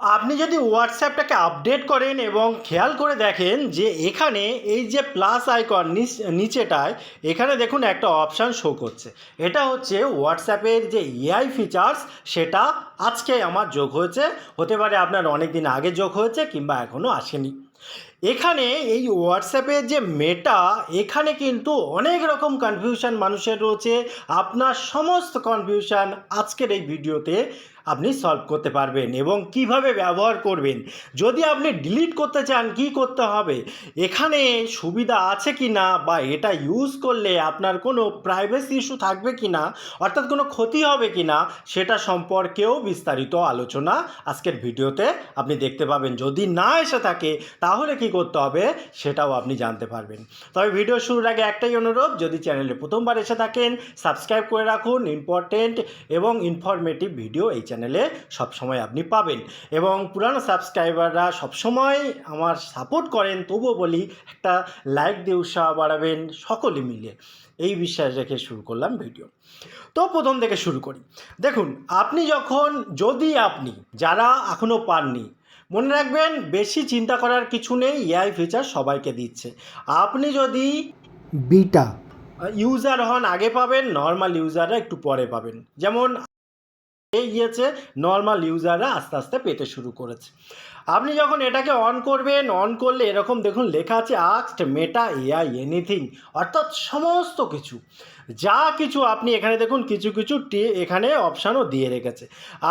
আপনি যদি হোয়াটসঅ্যাপটাকে আপডেট করেন এবং খেয়াল করে দেখেন যে এখানে এই যে প্লাস আইকন নিচেটায় এখানে দেখুন একটা অপশান শো করছে। এটা হচ্ছে হোয়াটসঅ্যাপের যে এআই ফিচার্স সেটা আজকে আমার যোগ হয়েছে। হতে পারে আপনার অনেক দিন আগে যোগ হয়েছে কিংবা এখনও আসেনি। এখানে এই হোয়াটসঅ্যাপের যে মেটা এখানে কিন্তু অনেক রকম কনফিউশন মানুষের রয়েছে। আপনার সমস্ত কনফিউশন আজকের এই ভিডিওতে আপনি সলভ করতে পারবেন এবং কীভাবে ব্যবহার করবেন। যদি আপনি ডিলিট করতে চান, কি করতে হবে? এখানে সুবিধা আছে কি না বা এটা ইউজ করলে আপনার কোনো প্রাইভেসি ইস্যু থাকবে কি না, অর্থাৎ কোনো ক্ষতি হবে কি না, সেটা সম্পর্কেও বিস্তারিত আলোচনা আজকের ভিডিওতে আপনি দেখতে পাবেন। যদি না এসে থাকে, তাহলে কি করতে হবে সেটাও আপনি জানতে পারবেন। তবে ভিডিও শুরুর আগে একটাই অনুরোধ, যদি চ্যানেলে প্রথমবার এসে থাকেন সাবস্ক্রাইব করে রাখুন ইম্পর্টেন্ট এবং ইনফরমেটিভ ভিডিও এই চ্যানেলে সবসময় আপনি পাবেন। এবং পুরানো সাবস্ক্রাইবাররা সবসময় আমার সাপোর্ট করেন, তবুও বলি একটা লাইক দিয়ে উৎসাহ বাড়াবেন সকলে মিলে। এই বিশ্বাস রেখে শুরু করলাম ভিডিও তো প্রথম থেকে শুরু করি। দেখুন, আপনি যখন, যদি আপনি, যারা এখনও পাননি মনে রাখবেন বেশি চিন্তা করার কিছু নেই এআই ফিচার সবাইকে দিচ্ছে। আপনি যদি বিটা ইউজার হন আগে পাবেন নর্মাল ইউজাররা একটু পরে পাবেন। যেমন এই গিয়েছে নর্মাল ইউজাররা আস্তে আস্তে পেতে শুরু করেছে। আপনি যখন এটাকে অন করবেন অন করলে এরকম দেখুন লেখা আছে আক্সড মেটা এআই এনিথিং অর্থাৎ সমস্ত কিছু। যা কিছু আপনি এখানে দেখুন, কিছু কিছু এখানে অপশানও দিয়ে রেখেছে।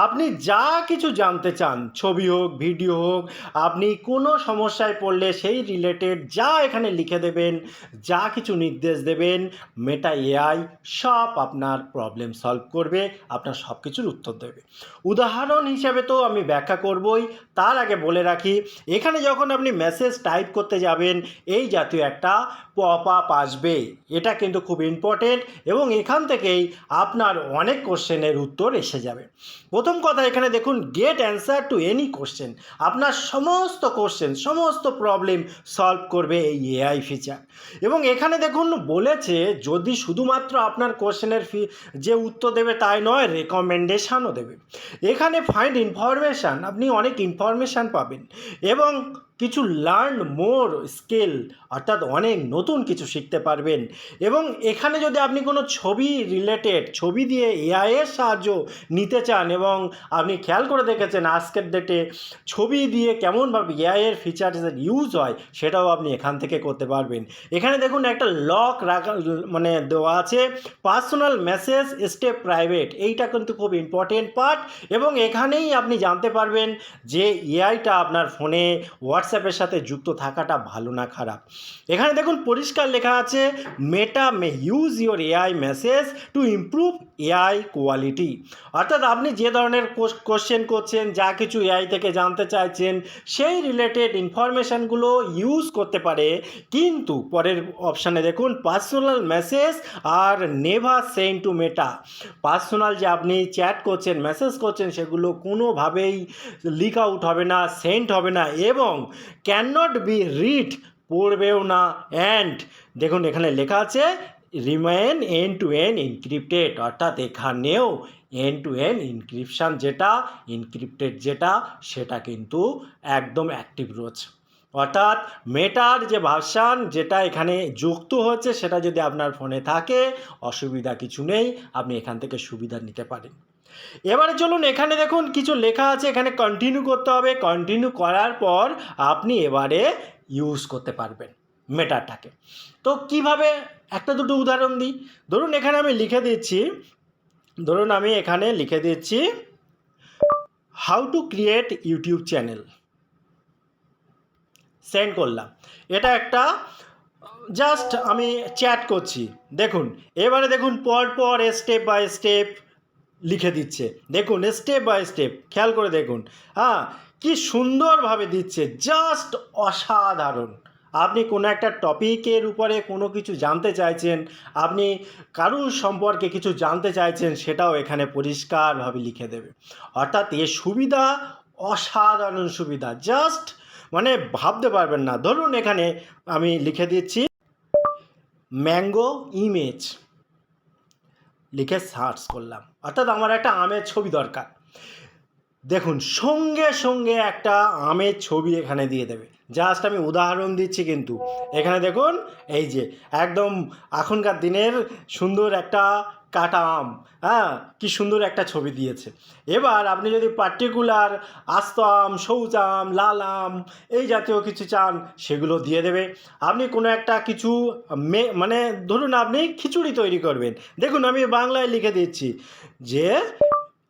আপনি যা কিছু জানতে চান, ছবি হোক ভিডিও হোক, আপনি কোনো সমস্যায় পড়লে সেই রিলেটেড যা এখানে লিখে দেবেন, যা কিছু নির্দেশ দেবেন মেটা এআই সব আপনার প্রবলেম সলভ করবে, আপনার সব কিছুর উত্তর দেবে। উদাহরণ হিসাবে তো আমি ব্যাখ্যা করবই। তার আগে বলে রাখি, এখানে যখন আপনি মেসেজ টাইপ করতে যাবেন, এই জাতীয় একটা পপ আপ আসবে। এটা কিন্তু খুব ইম্পর্টেন্ট এবং এখান থেকেই আপনার অনেক কোশ্চেনের উত্তর এসে যাবে। প্রথম কথা এখানে দেখুন get answer to any question আপনার সমস্ত কোশ্চেন সমস্ত প্রবলেম সলভ করবে এই এআই ফিচার এবং এখানে দেখুন, বলেছে যদি শুধুমাত্র আপনার কোশ্চেনের ফি যে উত্তর দেবে তাই নয় রেকমেন্ডেশনও দেবে। এখানে ফাইন্ড ইনফরমেশান আপনি অনেক ইনফরমেশান পাবেন। এবং কিছু লার্ন মোর স্কিল অর্থাৎ অনেক নতুন কিছু শিখতে পারবেন। এবং এখানে যদি আপনি কোনো ছবি রিলেটেড ছবি দিয়ে এআইয়ের সাহায্য নিতে চান এবং আপনি খেয়াল করে দেখেছেন আজকের ডেটে ছবি দিয়ে কেমনভাবে এআইয়ের ফিচার্স ইউজ হয়, সেটাও আপনি এখান থেকে করতে পারবেন। এখানে দেখুন একটা লক রাখা মানে দেওয়া আছে পার্সোনাল মেসেজ স্টেপ প্রাইভেট এইটা কিন্তু খুব ইম্পর্টেন্ট পার্ট এবং এখানেই আপনি জানতে পারবেন যে এআইটা আপনার ফোনে হোয়াটসঅ্যাপের সাথে যুক্ত থাকাটা ভালো না খারাপ? এখানে দেখুন পরিষ্কার লেখা আছে Meta may use your AI message to improve AI quality অর্থাৎ আপনি যে ধরনের কোশ্চেন করছেন, যা কিছু এআই থেকে জানতে চাইছেন, সেই রিলেটেড ইনফরমেশানগুলো ইউজ করতে পারে। কিন্তু পরের অপশানে দেখুন personal message R never send to Meta personal যে আপনি চ্যাট করছেন মেসেজ করছেন, সেগুলো কোনোভাবেই লিক আউট হবে না সেন্ড হবে না। এবং ক্যান নট বি রিড পড়বেও না অ্যান্ড দেখুন এখানে লেখা আছে remain end to end encrypted অর্থাৎ এখানেও এন টু এন ইনক্রিপশান যেটা ইনক্রিপ্টেড যেটা, সেটা কিন্তু একদম অ্যাক্টিভ রয়েছে। অর্থাৎ মেটার যে ভার্সান যেটা এখানে যুক্ত হচ্ছে সেটা যদি আপনার ফোনে থাকে, অসুবিধা কিছু নেই, আপনি এখান থেকে সুবিধা নিতে পারেন। এবারে চলুন এখানে দেখুন কিছু লেখা আছে, এখানে কন্টিনিউ করতে হবে। কন্টিনিউ করার পর আপনি এবারে ইউজ করতে পারবেন মেটারটাকে তো কীভাবে? একটা দুটো উদাহরণ দিই। ধরুন এখানে আমি লিখে দিচ্ছি, ধরুন আমি এখানে লিখে দিচ্ছি how to create YouTube channel send করলাম। এটা একটা জাস্ট আমি চ্যাট করছি। দেখুন, এবারে দেখুন পর পর স্টেপ বাই স্টেপ লিখে দিচ্ছে। দেখুন স্টেপ বাই স্টেপ খেয়াল করে দেখুন। হ্যাঁ কি সুন্দরভাবে দিচ্ছে জাস্ট অসাধারণ। আপনি কোনো একটা টপিকের উপরে কোনো কিছু জানতে চাইছেন, আপনি কারুর সম্পর্কে কিছু জানতে চাইছেন, সেটাও এখানে পরিষ্কারভাবে লিখে দেবে। অর্থাৎ এ সুবিধা অসাধারণ সুবিধা জাস্ট মানে ভাবতে পারবেন না। ধরুন এখানে আমি লিখে দিচ্ছি ম্যাঙ্গো ইমেজ লিখে সার্চ করলাম। অর্থাৎ আমার একটা আমের ছবি দরকার। দেখুন, সঙ্গে সঙ্গে একটা আমের ছবি এখানে দিয়ে দেবে। জাস্ট আমি উদাহরণ দিচ্ছি কিন্তু। এখানে দেখুন, এই যে, একদম এখনকার দিনের সুন্দর একটা কাটা আম হ্যাঁ? কি সুন্দর একটা ছবি দিয়েছে। এবার আপনি যদি পার্টিকুলার আস্ত আম, সবুজ আম, লাল আম, এই জাতীয় কিছু চান, সেগুলো দিয়ে দেবে। আপনি কোনো একটা কিছু মে মানে ধরুন আপনি খিচুড়ি তৈরি করবেন। দেখুন আমি বাংলায় লিখে দিচ্ছি যে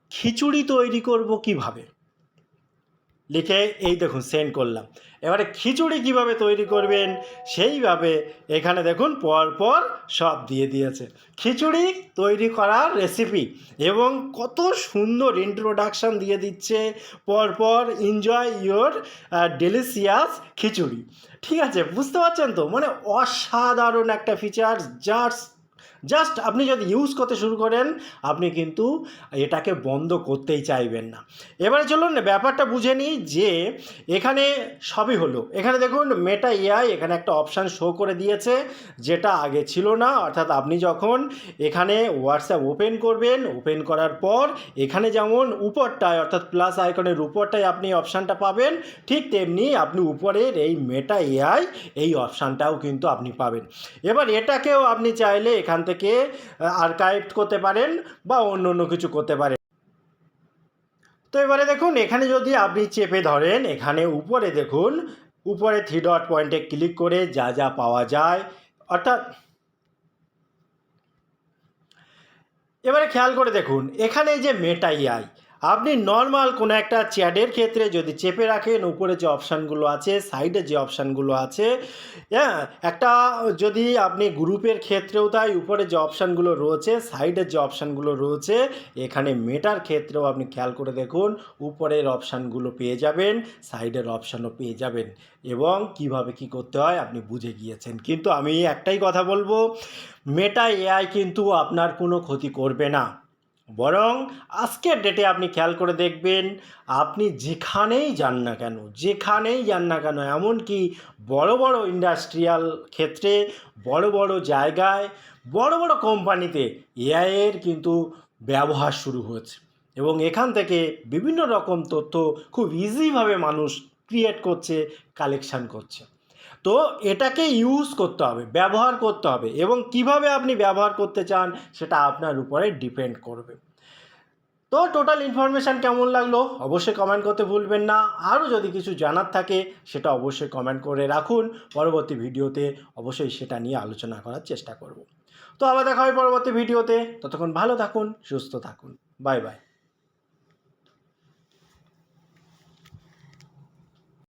খিচুড়ি তৈরি করব কীভাবে? লিখে এই দেখুন সেন্ড করলাম। এবারে খিচুড়ি কীভাবে তৈরি করবেন সেইভাবে এখানে দেখুন পর পর সব দিয়ে দিয়েছে। খিচুড়ি তৈরি করার রেসিপি এবং কত সুন্দর ইন্ট্রোডাকশান দিয়ে দিচ্ছে। পর পর এনজয় ইয়োর ডেলিসিয়াস খিচুড়ি। ঠিক আছে, বুঝতে পারছেন তো? মানে অসাধারণ একটা ফিচার জাস্ট জাস্ট আপনি যদি ইউজ করতে শুরু করেন, আপনি কিন্তু এটাকে বন্ধ করতেই চাইবেন না। এবারে চলুন ব্যাপারটা বুঝে নিই যে এখানে সবই হলো। এখানে দেখুন মেটা এআই এখানে একটা অপশান শো করে দিয়েছে, যেটা আগে ছিল না। অর্থাৎ আপনি যখন এখানে হোয়াটসঅ্যাপ ওপেন করবেন ওপেন করার পর এখানে যেমন উপরটায়, অর্থাৎ প্লাস আইকনের উপরটায় আপনি অপশানটা পাবেন, ঠিক তেমনি আপনি উপরের এই মেটা এআই এই অপশানটাও কিন্তু আপনি পাবেন। এবার এটাকেও আপনি চাইলে এখান থেকে আর্কাইভ করতে পারেন বা অন্য অন্য কিছু করতে পারেন। তো এবারে দেখুন, এখানে যদি আপনি চেপে ধরেন, এখানে উপরে দেখুন, উপরে থ্রি ডট পয়েন্টে ক্লিক করে যা যা পাওয়া যায়, অর্থাৎ এবারে খেয়াল করে দেখুন, এখানে যে মেটাই এআই আপনি নর্মাল কোনো একটা চ্যাটের ক্ষেত্রে যদি চেপে রাখেন, উপরে যে অপশানগুলো আছে সাইডে যে অপশানগুলো আছে হ্যাঁ একটা যদি আপনি গ্রুপের ক্ষেত্রেও তাই, উপরে যে অপশানগুলো রয়েছে সাইডের যে অপশানগুলো রয়েছে, এখানে মেটার ক্ষেত্রেও আপনি খেয়াল করে দেখুন, উপরের অপশানগুলো পেয়ে যাবেন সাইডের অপশানও পেয়ে যাবেন। এবং কীভাবে কি করতে হয়, আপনি বুঝে গিয়েছেন। কিন্তু আমি একটাই কথা বলব মেটা এআই কিন্তু আপনার কোনো ক্ষতি করবে না। বরং আজকের ডেটে আপনি খেয়াল করে দেখবেন, আপনি যেখানেই যান না কেন, যেখানেই যান না কেন, এমনকি বড় বড় ইন্ডাস্ট্রিয়াল ক্ষেত্রে, বড় বড় জায়গায়, বড় বড় কোম্পানিতে এআইয়ের কিন্তু ব্যবহার শুরু হয়েছে। এবং এখান থেকে বিভিন্ন রকম তথ্য খুব ইজিভাবে মানুষ ক্রিয়েট করছে কালেকশান করছে। তো এটাকে ইউজ করতে হবে, ব্যবহার করতে হবে এবং কীভাবে আপনি ব্যবহার করতে চান সেটা আপনার উপরে ডিপেন্ড করবে। তো টোটাল ইনফরমেশান কেমন লাগল অবশ্যই কমেন্ট করতে ভুলবেন না। আরও যদি কিছু জানার থাকে সেটা অবশ্যই কমেন্ট করে রাখুন। পরবর্তী ভিডিওতে অবশ্যই সেটা নিয়ে আলোচনা করার চেষ্টা করব। তো আবার দেখা হবে পরবর্তী ভিডিওতে। ততক্ষণ ভালো থাকুন, সুস্থ থাকুন। Bye bye